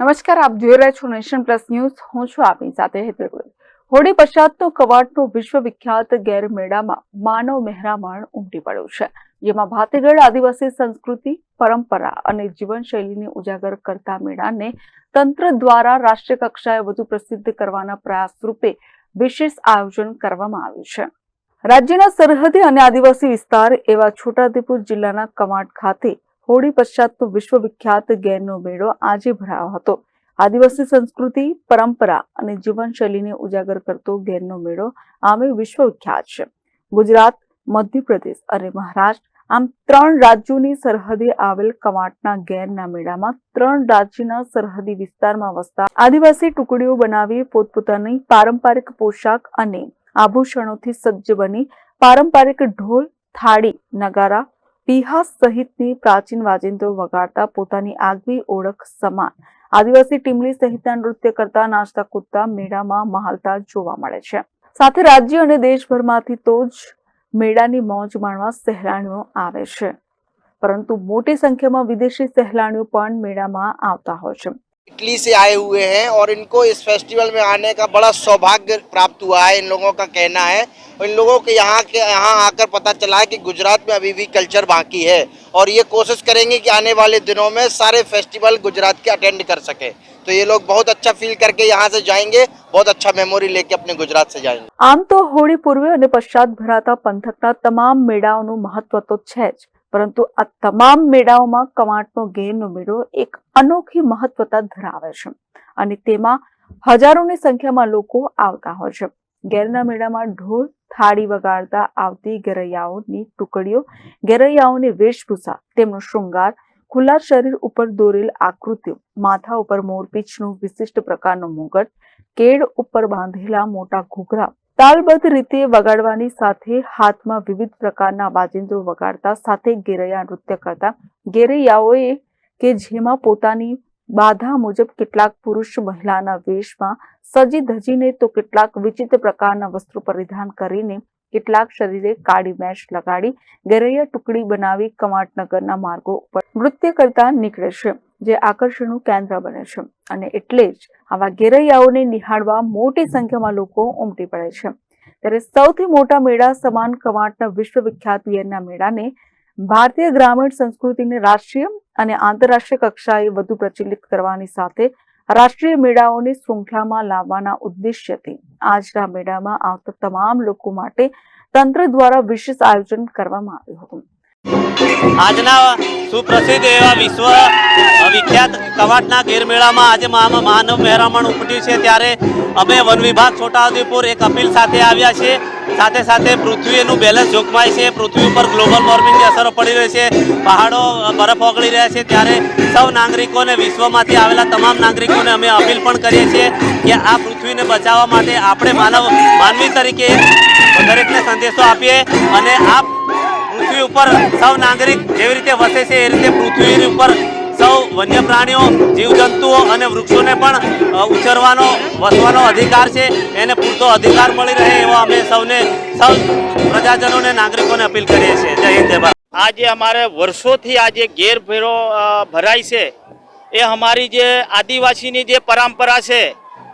નમસ્કાર, આપ જોઈ રહ્યા છો નેશન પ્લસ ન્યૂઝ. હું છું આપની સાથે હેતલ ગોયલ. હોળી પશ્ચાતનો કવાટનો વિશ્વવિખ્યાત ગેરમેળામાં માનવ મહેરામણ ઉમટી પડ્યો છે. જેમાં ભાતીગઢ આદિવાસી સંસ્કૃતિ, પરંપરા અને જીવનશૈલીને ઉજાગર કરતા મેળાને તંત્ર દ્વારા રાષ્ટ્રીય કક્ષાએ વધુ પ્રસિદ્ધ કરવાના પ્રયાસ રૂપે વિશેષ આયોજન કરવામાં આવ્યું છે. રાજ્યના સરહદી અને આદિવાસી વિસ્તાર એવા છોટાઉદેપુર જિલ્લાના કમાટ ખાતે હોળી પશ્ચાતનો વિશ્વવિખ્યાત ગેરનો મેળો આજે ભરાયો હતો. આદિવાસી સંસ્કૃતિ, પરંપરા અને જીવનશૈલીને ઉજાગર કરતો ગેરનો મેળો આમે વિશ્વવિખ્યાત છે. ગુજરાત, મધ્યપ્રદેશ અને મહારાષ્ટ્ર આમ ત્રણ રાજ્યોની સરહદે આવેલ કવાંટના ગેરના મેળામાં ત્રણ રાજ્યના સરહદી વિસ્તારમાં વસતા આદિવાસી ટુકડીઓ બનાવી પોતપોતાની પારંપરિક પોશાક અને આભૂષણોથી સજ્જ બની પારંપરિક ઢોલ, થાળી, નગારા પીહા સહિતની પ્રાચીન વાજિંત્રો વગાડતા પોતાની આગવી ઓળખ સમાન. આદિવાસી ટીમલી સહિતના નૃત્ય કરતા, નાચતા, કૂદતા મેળામાં મહાલતા જોવા મળે છે. સાથે રાજ્ય અને દેશભરમાંથી તો જ મેળાની મોજ માણવા સહેલાણીઓ આવે છે. પરંતુ મોટી સંખ્યામાં વિદેશી સહેલાણીઓ પણ મેળામાં આવતા હોય છે. इटली से आए हुए हैं और इनको इस फेस्टिवल में आने का बड़ा सौभाग्य प्राप्त हुआ है इन लोगों का कहना है और इन लोगों को यहाँ के यहाँ आकर पता चला है कि गुजरात में अभी भी कल्चर बाकी है और ये कोशिश करेंगे कि आने वाले दिनों में सारे फेस्टिवल गुजरात के अटेंड कर सके तो ये लोग बहुत अच्छा फील करके यहाँ से जाएंगे बहुत अच्छा मेमोरी लेके अपने गुजरात से जाएंगे આમ તો હોળી પૂર્વે અને પશ્ચાત ભરાતા પંથકના તમામ મેળાઓનું મહત્વ તો છે જ પરંતુ આ તમામ મેળાઓમાં કમાટનો ગેરનો મેળો એક અનોખી મહત્વતા ધરાવે છે અને તેમાં હજારોની સંખ્યામાં લોકો આવતા હોય છે. ગેરના મેળામાં ઢોલ, થાળી વગાડતા આવતી ગરૈયાઓની ટુકડીઓ, ગેરૈયાઓની વેશભૂષા, તેમનો શૃંગાર, ખુલ્લા શરીર ઉપર દોરેલ આકૃતિઓ, માથા ઉપર મોરપીંછનું વિશિષ્ટ પ્રકારનું મુગટ, કેળ ઉપર બાંધેલા મોટા ઘૂઘરા તાલબદ્ધ રીતે વગાડવાની સાથે હાથમાં વિવિધ પ્રકારના વાજિંત્રો વગાડતા, સાથે ગેરૈયા નૃત્ય કરતા. ગેરૈયાઓએ કે જેમાં પોતાની બાધા મુજબ કેટલાક પુરુષ મહિલાના વેશમાં સજી ધજીને તો કેટલાક વિચિત્ર પ્રકારના વસ્ત્રો પરિધાન કરીને કેટલાક શરીરે કાળી મેચ લગાડી, ગેરૈયા ટુકડી બનાવી કમાટનગરના માર્ગો ઉપર નૃત્ય કરતા નીકળે છે. જે આકર્ષણનું કેન્દ્ર બને છે. અને એટલે જ આવા ગેરૈયાઓને નિહાળવા મોટી સંખ્યામાં લોકો ઉમટી પડે છે. ત્યારે સૌથી મોટા મેળા સમાન કવાંટના વિશ્વવિખ્યાત વીરના મેળાને ભારતીય ગ્રામીણ સંસ્કૃતિને રાષ્ટ્રીય અને આંતરરાષ્ટ્રીય કક્ષાએ વધુ પ્રચલિત કરવાની સાથે રાષ્ટ્રીય મેળાઓની શૃંખલામાં લાવવાના ઉદ્દેશ્યથી આજના મેળામાં આવતા તમામ લોકો માટે તંત્ર દ્વારા વિશેષ આયોજન કરવામાં આવ્યું હતું. આજના સુપ્રસિદ્ધ એવા વિશ્વ વિખ્યાત કવાટના ગેરમેળામાં આજે માનવ મહેરામણ ઉપટ્યું છે. ત્યારે અમે વન વિભાગ છોટાઉદેપુર એક અપીલ સાથે આવ્યા છે સાથે સાથે પૃથ્વીનું બેલેન્સ જોખમાય છે. પૃથ્વી ઉપર ગ્લોબલ વોર્મિંગની અસરો પડી રહી છે. પહાડો બરફ ઓગળી રહ્યા છે. ત્યારે સૌ નાગરિકોને વિશ્વમાંથી આવેલા તમામ નાગરિકોને અમે અપીલ પણ કરીએ છીએ કે આ પૃથ્વીને બચાવવા માટે આપણે માનવ, માનવી તરીકે દરેકને સંદેશો આપીએ અને આ પૃથ્વી ઉપર સૌ નાગરિક જેવી રીતે વસે છે, એ રીતે પૃથ્વી ઉપર સૌ વન્ય પ્રાણીઓ જીવજંતુઓ અને વૃક્ષોને પણ ઉછરવાનો, વસવાનો અધિકાર છે, એને પૂરતો અધિકાર મળી રહે એવો અમે સૌને, સૌ પ્રજાજનોને, નાગરિકોને અપીલ કરીએ છીએ. જય હિન્દ ભારત. આજે અમારે વર્ષોથી આ જે ગેરભેરો ભરાય છે, એ અમારી જે આદિવાસીની જે પરંપરા છે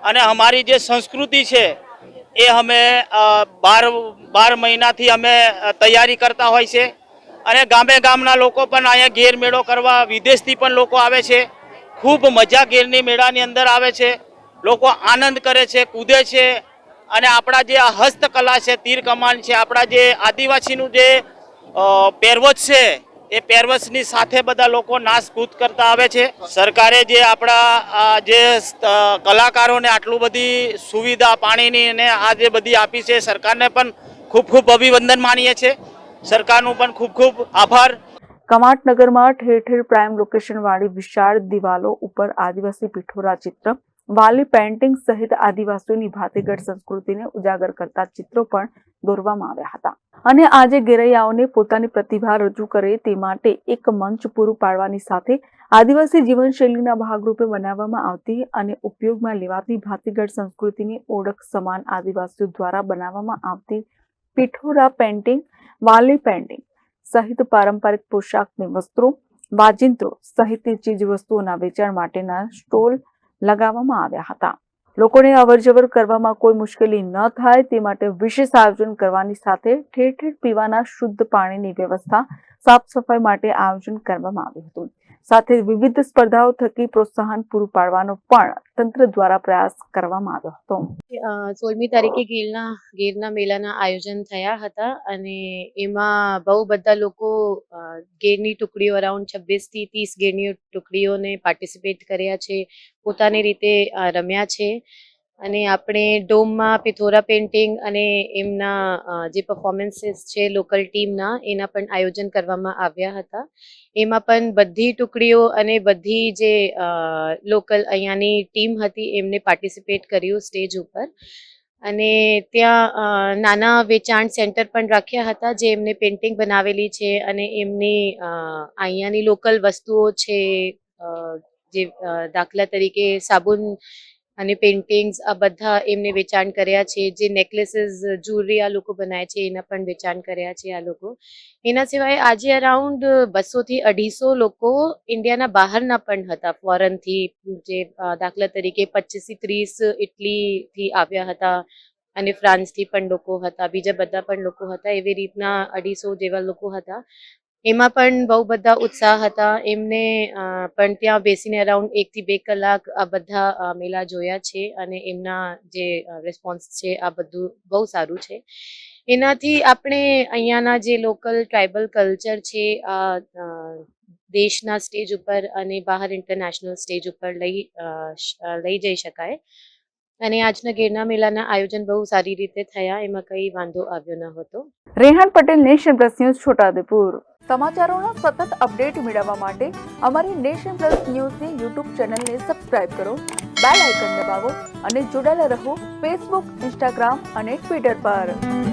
અને અમારી જે સંસ્કૃતિ છે એ અમે બાર બાર મહિનાથી અમે તૈયારી કરતા હોય છે. અને ગામે ગામના લોકો પણ અહીંયા ગેર મેળો કરવા, વિદેશથી પણ લોકો આવે છે. ખૂબ મજા ગેરની મેળાની અંદર આવે છે. લોકો આનંદ કરે છે, કૂદે છે. અને આપણા જે હસ્તકલા છે, તીર કમાન છે, આપણા જે આદિવાસીનું જે પહેરવત છે એ પહેરવેશની સાથે બધા લોકો નાશ કૂદ કરતા આવે છે. સરકારે જે આપણા જે કલાકારોને આટલું બધી સુવિધા પાણીની અને આ જે બધી આપી છે, સરકારને પણ ખૂબ ખૂબ અભિવંદન માનીએ છીએ સરકારનું પણ ખૂબ ખૂબ આભાર. કમાટનગરમાં ઠેર ઠેર પ્રાઇમ લોકેશન વાળી વિશાળ દિવાલો ઉપર આદિવાસી પીઠોરા ચિત્ર, વાલી પેઇન્ટિંગ સહિત આદિવાસીઓની ભાતીગઢ સંસ્કૃતિને ઉજાગર કરતા ચિત્રો પણ દોરવામાં આવ્યા હતા. અને આજે ગેરૈયાઓને પોતાની પ્રતિભા રજૂ કરે તે માટે એક મંચ પૂરું પાડવાની સાથે આદિવાસી જીવનશૈલીના ભાગરૂપે બનાવવામાં આવતી અને ઉપયોગમાં લેવાતી ભાતીગઢ સંસ્કૃતિની ઓળખ સમાન આદિવાસીઓ દ્વારા બનાવવામાં આવતી પીઠોરા પેન્ટિંગ વાલી પેન્ટિંગ સહિત પારંપરિક પોશાકની વસ્ત્રો, વાજિંત્રો સહિતની ચીજ વસ્તુઓના વેચાણ માટેના સ્ટોલ લગાવવામાં આવ્યા હતા. લોકોને અવરજવર કરવામાં કોઈ મુશ્કેલી ન થાય, તે માટે વિશેષ આયોજન કરવાની સાથે ઠેર ઠેર પીવાના શુદ્ધ પાણીની વ્યવસ્થા, સાફ સફાઈ માટે આયોજન કરવામાં આવ્યું હતું. સાથે વિવિધ સ્પર્ધાઓ થકી પ્રોત્સાહન પૂરું પાડવાનો પણ તંત્ર દ્વારા પ્રયાસ કરવામાં આવ્યો હતો. સોળમી તારીખે ગીરના ગીરના મેળાના આયોજન થયા હતા અને એમાં બહુ બધા લોકો ગેરની ટુકડીઓ અરાઉન્ડ છવ્વીસથી ત્રીસ ગીરની ટુકડીઓને પાર્ટિસિપેટ કર્યા છે, પોતાની રીતે રમ્યા છે. અને આપણે ડોમમાં પિથોરા પેઇન્ટિંગ અને એમના જે પરફોર્મન્સીસ છે લોકલ ટીમના એના પણ આયોજન કરવામાં આવ્યા હતા. એમાં પણ બધી ટુકડીઓ અને બધી જે લોકલ અહીંયાની ટીમ હતી એમને પાર્ટિસિપેટ કર્યું સ્ટેજ ઉપર. અને ત્યાં નાના વેચાણ સેન્ટર પણ રાખ્યા હતા જે એમને પેઇન્ટિંગ બનાવેલી છે અને એમની અહીંયાની લોકલ વસ્તુઓ છે જે દાખલા તરીકે સાબુન અને પેઇન્ટિંગ્સ આ બધા એમને વેચાણ કર્યા છે. જે નેકલેસીસ જ્વેલરી આ લોકો બનાવે છે, એના પણ વેચાણ કર્યા છે આ લોકો. એના સિવાય આજે અરાઉન્ડ બસોથી અઢીસો લોકો ઇન્ડિયાના બહારના પણ હતા. ફોરેનથી જે દાખલા તરીકે પચીસથી ત્રીસ ઇટલીથી આવ્યા હતા અને ફ્રાન્સથી પણ લોકો હતા. બીજા બધા પણ લોકો હતા. એવી રીતના અઢીસો જેવા લોકો હતા. એમાં પણ બહુ બધા ઉત્સાહ હતા. એમને પણ ત્યાં બેસીને અરાઉન્ડ એકથી બે કલાક આ બધા મેલા જોયા છે અને એમના જે રિસ્પોન્સ છે આ બધું બહુ સારું છે. એનાથી આપણે અહીંયાના જે લોકલ ટ્રાઇબલ કલ્ચર છે આ દેશના સ્ટેજ ઉપર અને બહાર ઇન્ટરનેશનલ સ્ટેજ ઉપર લઈ લઈ જઈ શકાય. અને આજના ગેરના મેળાના આયોજન બહુ સારી રીતે થયા એમાં કંઈ વાંધો આવ્યો ન હતો. Rehan Patel nation plus news Chhota Udepur. સમાચારોના સતત અપડેટ મેળવવા માટે અમારી નેશન પ્લસ ન્યૂઝની યુટ્યુબ ચેનલને સબસ્ક્રાઇબ કરો બેલ આઇકન દબાવો અને જોડાયેલા રહો ફેસબુક ઇન્સ્ટાગ્રામ અને ટ્વિટર પર.